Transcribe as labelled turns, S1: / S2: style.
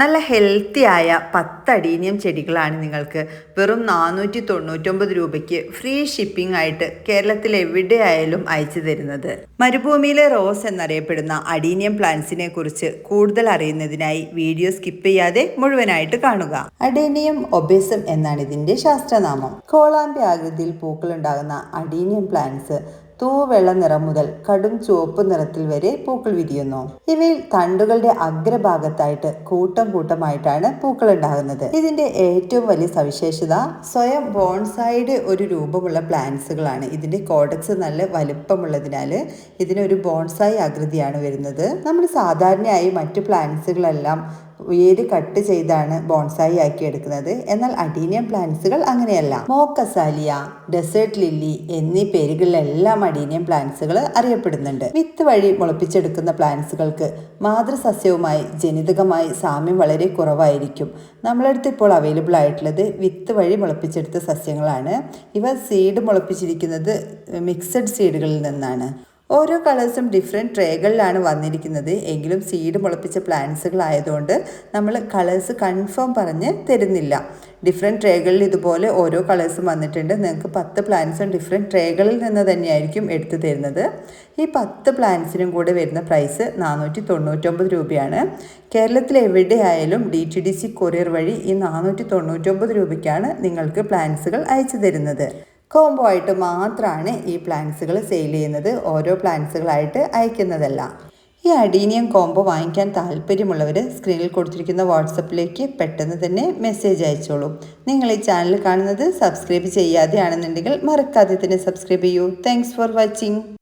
S1: നല്ല ഹെൽത്തി ആയ പത്ത് അടീനിയം ചെടികളാണ് നിങ്ങൾക്ക്. വെറും നാനൂറ്റി തൊണ്ണൂറ്റൊമ്പത് രൂപയ്ക്ക് ഫ്രീ ഷിപ്പിംഗ് ആയിട്ട് കേരളത്തിൽ എവിടെയായാലും അയച്ചു തരുന്നത്. മരുഭൂമിയിലെ റോസ് എന്നറിയപ്പെടുന്ന അടീനിയം പ്ലാന്റ്സിനെ കുറിച്ച് കൂടുതൽ അറിയുന്നതിനായി വീഡിയോ സ്കിപ്പ് ചെയ്യാതെ മുഴുവനായിട്ട് കാണുക. അഡീനിയം ഒബേസം എന്നാണ് ഇതിന്റെ ശാസ്ത്രനാമം. കോളാമ്പി ആകൃതിയിൽ പൂക്കളുണ്ടാകുന്ന അഡീനിയം പ്ലാന്റ്സ് തൂവെള്ള നിറം മുതൽ കടും ചുവപ്പ് നിറത്തിൽ വരെ പൂക്കൾ വിരിയുന്നു. ഇവയിൽ തണ്ടുകളുടെ അഗ്രഭാഗത്തായിട്ട് കൂട്ടം കൂട്ടമായിട്ടാണ് പൂക്കൾ ഉണ്ടാകുന്നത്. ഇതിന്റെ ഏറ്റവും വലിയ സവിശേഷത സ്വയം ബോൺസൈഡ് ഒരു രൂപമുള്ള പ്ലാന്റ്സുകളാണ്. ഇതിന്റെ കോഡക്സ് നല്ല വലുപ്പമുള്ളതിനാൽ ഇതിനൊരു ബോൺസായി ആകൃതിയാണ് വരുന്നത്. നമ്മൾ സാധാരണയായി മറ്റു പ്ലാന്റ്സുകളെല്ലാം വേര് കട്ട് ചെയ്താണ് ബോൺസായി ആക്കി എടുക്കുന്നത് എന്നാൽ അഡീനിയം പ്ലാന്റ്സുകൾ അങ്ങനെയല്ല. മോക്കസാലിയ ഡെസേർട്ട് ലില്ലി എന്നീ പേരുകളിലെല്ലാം അഡീനിയം പ്ലാന്റ്സുകൾ അറിയപ്പെടുന്നുണ്ട്. വിത്ത് വഴി മുളപ്പിച്ചെടുക്കുന്ന പ്ലാന്റ്സുകൾക്ക് മാതൃസസ്യവുമായി ജനിതകമായി സാമ്യം വളരെ കുറവായിരിക്കും. നമ്മളടുത്ത് ഇപ്പോൾ അവൈലബിൾ ആയിട്ടുള്ളത് വിത്ത് വഴി മുളപ്പിച്ചെടുത്ത സസ്യങ്ങളാണ്. ഇവ സീഡ് മുളപ്പിച്ചിരിക്കുന്നത് മിക്സഡ് സീഡുകളിൽ നിന്നാണ്. ഓരോ കളേഴ്സും ഡിഫറെന്റ് ട്രേകളിലാണ് വന്നിരിക്കുന്നത്. എങ്കിലും സീഡ് മുളപ്പിച്ച പ്ലാന്റ്സുകളായതുകൊണ്ട് നമ്മൾ കളേഴ്സ് കൺഫേം പറഞ്ഞ് തരുന്നില്ല. ഡിഫറെന്റ് ട്രേകളിൽ ഇതുപോലെ ഓരോ കളേഴ്സും വന്നിട്ടുണ്ട്. നിങ്ങൾക്ക് പത്ത് പ്ലാന്റ്സും ഡിഫറെന്റ് ട്രേകളിൽ നിന്ന് തന്നെയായിരിക്കും എടുത്തു തരുന്നത്. ഈ പത്ത് പ്ലാന്റ്സിനും കൂടെ വരുന്ന പ്രൈസ് നാനൂറ്റി തൊണ്ണൂറ്റൊമ്പത് രൂപയാണ്. കേരളത്തിൽ എവിടെയായാലും D T D C courier വഴി ഈ നാനൂറ്റി തൊണ്ണൂറ്റൊമ്പത് രൂപയ്ക്കാണ് നിങ്ങൾക്ക് പ്ലാന്റ്സുകൾ അയച്ചു തരുന്നത്. കോംബോ ആയിട്ട് മാത്രമാണ് ഈ പ്ലാന്റ്സുകൾ സെയിൽ ചെയ്യുന്നത്. ഓരോ പ്ലാന്റ്സുകളായിട്ട് അയക്കുന്നതല്ല. ഈ അഡീനിയം കോംബോ വാങ്ങിക്കാൻ താല്പര്യമുള്ളവർ സ്ക്രീനിൽ കൊടുത്തിരിക്കുന്ന വാട്സപ്പിലേക്ക് പെട്ടെന്ന് തന്നെ മെസ്സേജ് അയച്ചോളൂ. നിങ്ങൾ ഈ ചാനൽ കാണുന്നത് സബ്സ്ക്രൈബ് ചെയ്യാതെയാണെന്നുണ്ടെങ്കിൽ മറക്കാതെ തന്നെ സബ്സ്ക്രൈബ് ചെയ്യൂ. Thanks for watching